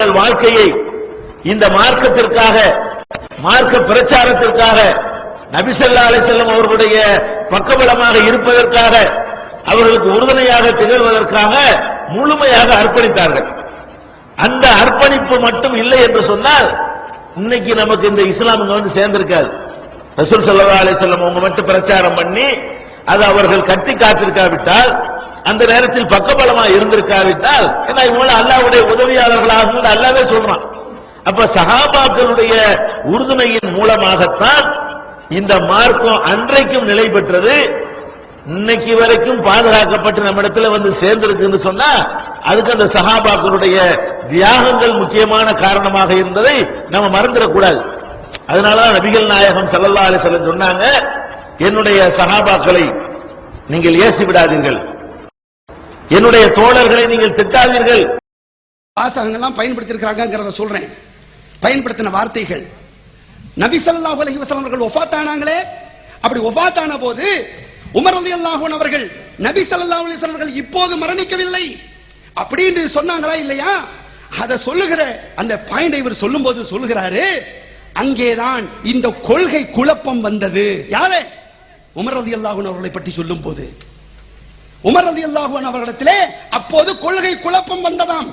உங்கள் வாழ்க்கையை இந்த மார்க்கத்திற்காக மார்க்க பிரச்சாரத்திற்காக நபிசல்லா அலி செல்லம் அவர்களுடைய பக்கபலமாக இருப்பதற்காக அவர்களுக்கு உறுதுணையாக திகழ்வதற்காக முழுமையாக அர்ப்பணித்தார்கள். அந்த அர்ப்பணிப்பு மட்டும் இல்லை என்று சொன்னால் இன்னைக்கு நமக்கு இந்த இஸ்லாம் இங்க வந்து சேர்ந்திருக்காது. ரசூல் சல்லா அலி செல்லம் அவங்க மட்டும் பிரச்சாரம் பண்ணி அது அவர்கள் கட்டி காத்திருக்காவிட்டால் அந்த நேரத்தில் பக்கபலமா இருந்திருக்காவிட்டால் ஏன்னா இவங்க அல்லாவுடைய உதவியாளர்களாக அல்லாவே சொல்றான். அப்ப சகாபாக்களுடைய உறுதுணையின் மூலமாகத்தான் இந்த மார்க்கம் அன்றைக்கும் நிலை பெற்றது. இன்னைக்கு வரைக்கும் பாதுகாக்கப்பட்டு நம்ம இடத்துல வந்து சேர்ந்திருக்குன்னு சொன்னா அதுக்கு அந்த சகாபாக்களுடைய தியாகங்கள் முக்கியமான காரணமாக இருந்ததை நம்ம மறந்துடக்கூடாது. அதனாலதான் நபிகள் நாயகம் ஸல்லல்லாஹு அலைஹி சொன்னாங்க என்னுடைய சகாபாக்களை நீங்கள் ஏசி விடாதீர்கள் என்னுடைய தோழர்களை நீங்கள் திட்டாதீர்கள். வாசகங்கள்லாம் பயன்படுத்தியிருக்கிறாங்கிறத சொல்றேன். பயன்படுத்தின வார்த்தைகள். நபி ஸல்லல்லாஹு அலைஹி அவர்கள் ஒஃபாத்தானாங்களே? அப்படி ஒஃபாத்தான போது உமர் அலி அன்ஹு அவர்கள் நபி சல்லா அலிஸ்லாம் அவர்கள் இப்போது மரணிக்கவில்லை. அப்படின்னு சொன்னாங்களா இல்லையா? அத சொல்லுகிற அந்த பாயிண்ட் இவர் சொல்லும்போது சொல்லுகிறாரு அங்கேதான் இந்த கொள்கை குழப்பம் வந்தது. யாரு? உமர் அலி அன்ஹு அவர்களை பற்றி சொல்லும் போது உமர் அலி அல்லாஹுவன் அவர்களிடத்திலே அப்போது கொள்கை குழப்பம் வந்ததாம்.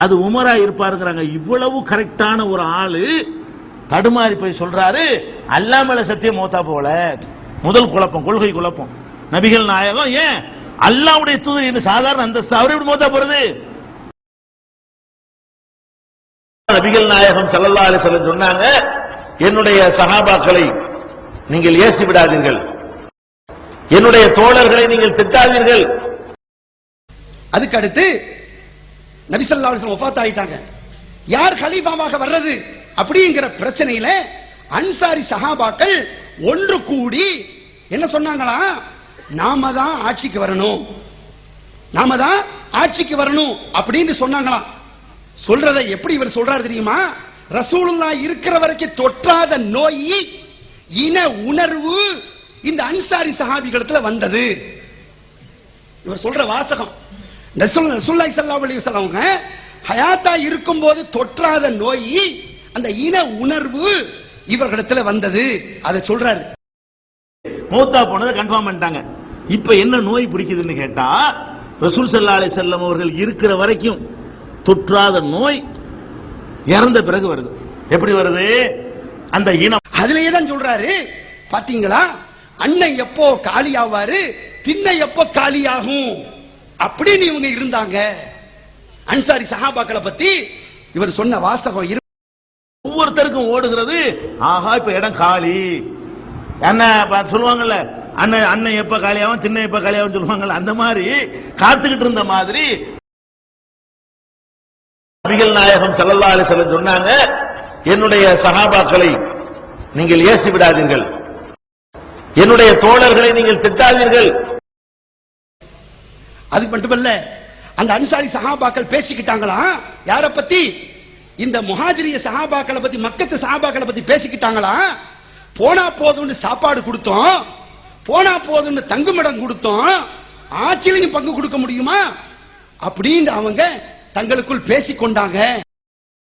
அது உமரா இருப்பாருங்கிறாங்க. இவ்வளவு கரெக்டான ஒரு ஆளு தடுமாறி போய் சொல்றாரு அல்லாமல சத்தியம் மோத்தா போல. முதல் குழப்பம் கொள்கை குழப்பம். நபிகள் நாயகம் ஏன்? அல்லாவுடைய தூது இந்த சாதாரண அந்தஸ்து அவர் எப்படி மோத்தா போறது? நபிகள் நாயகம் செல்லல்லா அலைஹி சொன்னாங்க என்னுடைய சகாபாக்களை நீங்கள் ஏசி விடாதீர்கள். என்னுடைய தோழர்களை நீங்கள் திட்டாதீர்கள். அதுக்கு அடுத்து நபிசல்லா ஒப்பாத்த ஆயிட்டாங்க யார் ஹலீஃபாவாக வர்றது? அப்படிங்கிற பிரச்சனையில அன்சாரி சஹாபாக்கள் ஒன்று கூடி என்ன சொன்னாங்களா? நாம தான் ஆட்சிக்கு வரணும். நாம தான் ஆட்சிக்கு வரணும். அப்படின்னு சொன்னாங்களாம் சொல்றதை எப்படி இவர் சொல்றாரு தெரியுமா? ரசூலுல்லா இருக்கிற வரைக்கும் தொற்றாத நோய் இன உணர்வு இந்த அன்சாரி சஹாபிகளிடத்துல வந்தது. இவர் சொல்ற வாசகம். ரசூல் ரசூலுல்லாஹி ஸல்லல்லாஹு அலைஹி வஸல்லம் அவங்க ஹயாத்தா இருக்கும்போது தொற்றாத நோய் அந்த இன உணர்வு இவர்களிடத்துல வந்தது. அதை சொல்றாரு. மௌத்தா போனதை கன்ஃபார்ம் பண்ணிட்டாங்க. இப்ப என்ன நோய் பிடிக்குதுன்னு கேட்டா ரசூல் ஸல்லல்லாஹு அலைஹி வஸல்லம் அவர்கள் இருக்கிற வரைக்கும் தொற்றாத நோய் இறந்த பிறகு வருது. எப்படி வருது? அந்த இனம். அதுலயே தான் சொல்றாரு. பாத்தீங்களா? அண்ணன் எப்போ காலியாவாரு திண்ணை எப்போ காலியாகும்? அப்படின்னு இவங்க இருந்தாங்க. அன்சாரி சஹாபாக்களை பத்தி இவர் சொன்ன வாசகம் ஒவ்வொருத்தருக்கும் ஓடுகிறது. ஆஹா இப்ப இடம் காலி. என்ன பா- சொல்லுவாங்கல்ல அண்ணன் அண்ணன் எப்ப காலியாவும் திண்ணை எப்ப காலியாகும் சொல்லுவாங்கல்ல அந்த மாதிரி காத்துக்கிட்டு இருந்த மாதிரி நபிகள் நாயகம் செல்லல்லா அலைஹி சொன்னாங்க என்னுடைய சகாபாக்களை நீங்கள் ஏசி விடாதீர்கள் என்னுடைய தோழர்களை நீங்கள் திட்டாதீர்கள். அது மட்டுமல்ல அந்த அன்சாரி சஹாபாக்கள் பேசிக்கிட்டாங்களா? யார பத்தி? இந்த முஹாஜிரிய சஹாபாக்களை பத்தி மக்கத்து சஹாபாக்களை பத்தி பேசிக்கிட்டாங்களா? போனா போதும்னு சாப்பாடு கொடுத்தோம். போனா போதும்னு தங்குமிடம் கொடுத்தோம். ஆட்சியிலையும் பங்கு கொடுக்க முடியுமா? அப்படின்னு அவங்க தங்களுக்குள் பேசிக்கொண்டாங்க.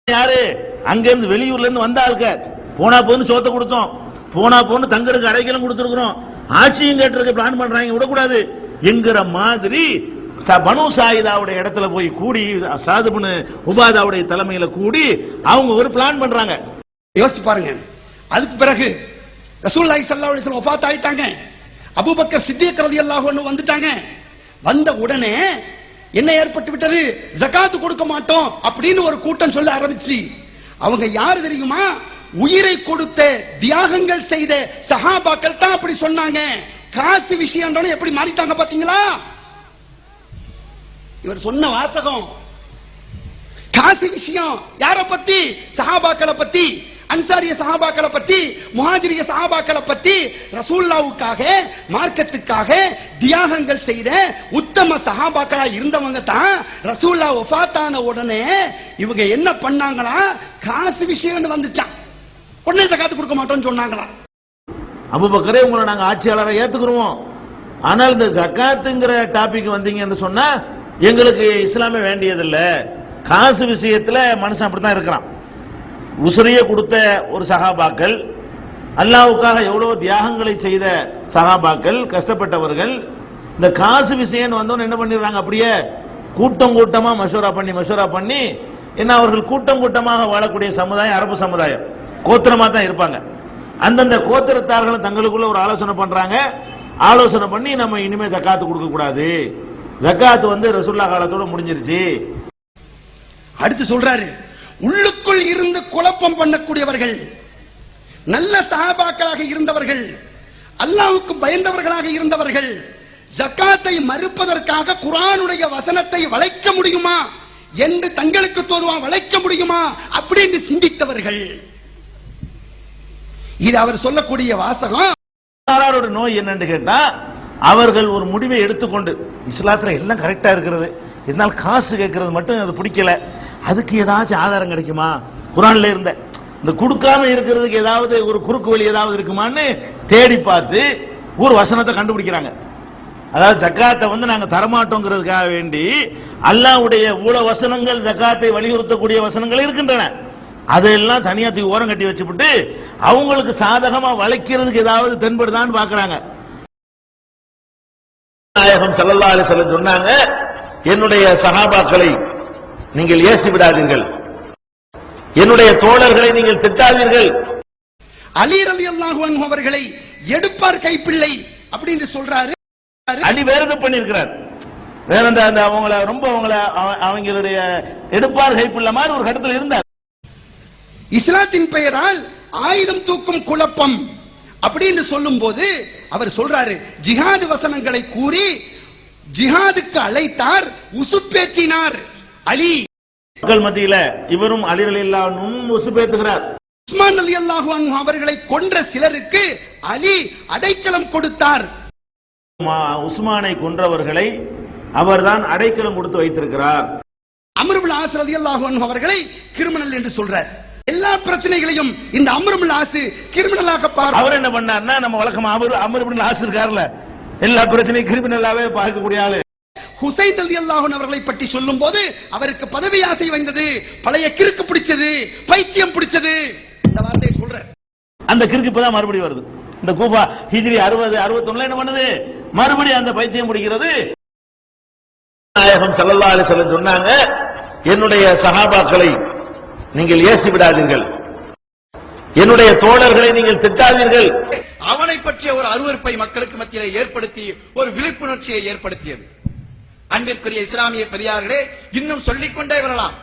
யாரு? அங்க இருந்து வெளியூர்ல இருந்து வந்த ஆளுக்க போனா போன்னு சோத்த கொடுத்தோம். போனா போன தங்கருக்கு அடைக்கலம் கொடுத்துருக்குறோம். ஆட்சியும் கேட்டிருக்க பிளான் பண்றாங்க விடக்கூடாது. என்கிற மாதிரி பனு சாயிதாவுடைய இடத்துல போய் கூடி சாதுபனு உபாதாவுடைய தலைமையில கூடி அவங்க ஒரு பிளான் பண்றாங்க. யோசிச்சு பாருங்க. அதுக்கு பிறகு ரசூலுல்லாஹி சல்லா அலைஹி வஸல்லம் வஃபாத் ஆயிட்டாங்க. அபூபக்கர் சித்திக் ரலியல்லாஹு அன்ஹு வந்துட்டாங்க. வந்த உடனே என்ன ஏற்பட்டு விட்டது? ஜகாத்து கொடுக்க மாட்டோம் அப்படின்னு ஒரு கூட்டம் சொல்ல ஆரம்பிச்சு. அவங்க யாரு தெரியுமா? உயிரை கொடுத்த தியாகங்கள் செய்த சஹாபாக்கள் தான் அப்படி சொன்னாங்க. காசு விஷயம் எப்படி மாறிட்டாங்க பாத்தீங்களா? இவர் சொன்ன வாசகம். காசு விஷயம். யார பத்தி? சஹாபாக்களை பத்தி. அன்சாரிய சஹாபாக்களை பத்தி. முஹாஜிரிய சஹாபாக்களை பத்தி. ரசூல்லாவுக்காக மார்க்கத்துக்காக தியாகங்கள் செய்த உத்தம சஹாபாக்களா இருந்தவங்க தான் ரசூல்லா ஒஃபாத்தான உடனே இவங்க என்ன பண்ணாங்களா? காசு விஷயம்னு வந்துச்சான் உடனே ஜகாத்து கொடுக்க மாட்டோம்னு சொன்னாங்களா அபுபக்கரே உங்களை நாங்க ஆட்சியாளரை ஏத்துக்கிறோம் ஆனால் இந்த ஜக்காத்துங்கிற டாபிக் வந்தீங்கன்னு சொன்னா எங்களுக்கு இஸ்லாமே வேண்டியதில்லை. காசு விஷயத்துல மனுஷன் அப்படித்தான் இருக்கிறான். உசிரியை கொடுத்த ஒரு சகாபாக்கள் அல்லாவுக்காக எவ்வளவு தியாகங்களை செய்த சகாபாக்கள் கஷ்டப்பட்டவர்கள் இந்த காசு விஷயம் வந்தோன்னு என்ன பண்ணிடுறாங்க அப்படியே? கூட்டம் கூட்டமா மஷூரா பண்ணி மஷூரா பண்ணி என்ன அவர்கள் கூட்டம் கூட்டமாக வாழக்கூடிய சமுதாயம் அரபு சமுதாயம். கோத்திரமா தான் இருப்பாங்க. அந்தந்த கோத்திரத்தார்களும் தங்களுக்குள்ள ஒரு ஆலோசனை பண்றாங்க. ஆலோசனை பண்ணி நம்ம இனிமே ஜக்காத்து கொடுக்க கூடாது. ஜக்காத்து வந்து ரசுல்லா காலத்தோட முடிஞ்சிருச்சு. அடுத்து சொல்றாரு உள்ளுக்குள் இருந்து குழப்பம் பண்ணக்கூடியவர்கள் நல்ல சகாபாக்களாக இருந்தவர்கள் அல்லாவுக்கு பயந்தவர்களாக இருந்தவர்கள் ஜக்காத்தை மறுப்பதற்காக குரானுடைய வசனத்தை வளைக்க முடியுமா? என்று தங்களுக்கு தோதுவா வளைக்க முடியுமா? அப்படின்னு சிந்தித்தவர்கள். இது அவர் சொல்லக்கூடிய வாசகம். சாராரோட நோய் என்னன்னு கேட்டா அவர்கள் ஒரு முடிவை எடுத்துக்கொண்டு இஸ்லாத்துல எல்லாம் கரெக்டா இருக்கிறது. இருந்தாலும் காசு கேட்கறது மட்டும் அது பிடிக்கல. அதுக்கு ஏதாச்சும் ஆதாரம் கிடைக்குமா? குரான்ல இருந்த இந்த கொடுக்காம இருக்கிறதுக்கு ஏதாவது ஒரு குறுக்கு வழி ஏதாவது இருக்குமான்னு தேடி பார்த்து ஒரு வசனத்தை கண்டுபிடிக்கிறாங்க. அதாவது ஜக்காத்தை வந்து நாங்க தரமாட்டோங்கிறதுக்காக வேண்டி அல்லாஹ்வுடைய ஊழ வசனங்கள் ஜக்காத்தை வலியுறுத்தக்கூடிய வசனங்கள் இருக்கின்றன. அதெல்லாம் தனியா தூக்கி ஓரம் கட்டி வச்சுவிட்டு அவங்களுக்கு சாதகமா வளைக்கிறதுக்கு ஏதாவது தென்படுதான்னு பாக்குறாங்க. நாயகம் ஸல்லல்லாஹு அலைஹி வஸல்லம் சொன்னாங்க என்னுடைய சஹாபாக்களை நீங்கள் ஏசி விடாதீர்கள் என்னுடைய தோழர்களை நீங்கள் திட்டாதீர்கள். அலி ரலியல்லாஹு அன்ஹு அவர்களை எடுப்பார் கைப்பிள்ளை அப்படின்னு சொல்றாரு. அடி வேறது பண்ணிருக்கிறார் வேற அந்த அவங்கள ரொம்ப அவங்கள அவ- அவங்களுடைய எடுப்பார் கைப்புள்ள மாதிரி ஒரு கட்டத்தில் இருந்தார். இஸ்லாத்தின் பெயரால் ஆயுதம் தூக்கும் குழப்பம் அப்படின்னு சொல்லும்போது அவர் சொல்றாரு ஜிஹாது வசனங்களை கூறி ஜிஹாதுக்கு அழைத்தார் உசுப்பேற்றினார். அலி மக்கள் மத்தியில இவரும் அலிரலில்லாவும் உசுப்பேத்துகிறார் உஸ்மான் அலி அல்லாஹு அவர்களை கொன்ற சிலருக்கு அலி அடைக்கலம் கொடுத்தார். உஸ்மானை கொன்றவர்களை அவர்தான் அடைக்கலம் கொடுத்து வைத்திருக்கிறார். அமருல் ஆஸ் ரலி அல்லாஹு அவர்களை கிரிமினல் என்று சொல்றார். எல்லா பிரச்சனைகளையும் இந்த அமருல் ஆசு கிரிமினலாக பார் அவர் என்ன பண்ணார்னா நம்ம வழக்கமா அவர் அமர் இப்படி ஆசை இருக்காருல்ல எல்லா பிரச்சனையும் கிரிமினலாவே பார்க்கக்கூடிய ஆளு. ஹுசைன் அலி அல்லாஹன் அவர்களை பற்றி சொல்லும் போது அவருக்கு பதவி ஆசை வந்தது பழைய கிறுக்கு பிடிச்சது பைத்தியம் பிடிச்சது. இந்த வார்த்தையை சொல்ற அந்த கிறுக்கு இப்பதான் மறுபடியும் வருது. இந்த கூபா ஹிஜ்ரி அறுபது அறுபத்தொன்னுல என்ன பண்ணுது? மறுபடியும் அந்த பைத்தியம் பிடிக்கிறது. நாயகம் அலைஹி வஸல்லம் சொன்னாங்க என்னுடைய சஹாபாக்களை நீங்கள் ஏசி விடாதீர்கள் என்னுடைய தோழர்களை நீங்கள் திட்டாதீர்கள். அவனை பற்றிய ஒரு அருவருப்பை மக்களுக்கு மத்தியிலே ஏற்படுத்தி ஒரு விழிப்புணர்ச்சியை ஏற்படுத்தியது. அன்பிற்குரிய இஸ்லாமிய பெரியார்களே இன்னும் சொல்லிக் கொண்டே வரலாம்.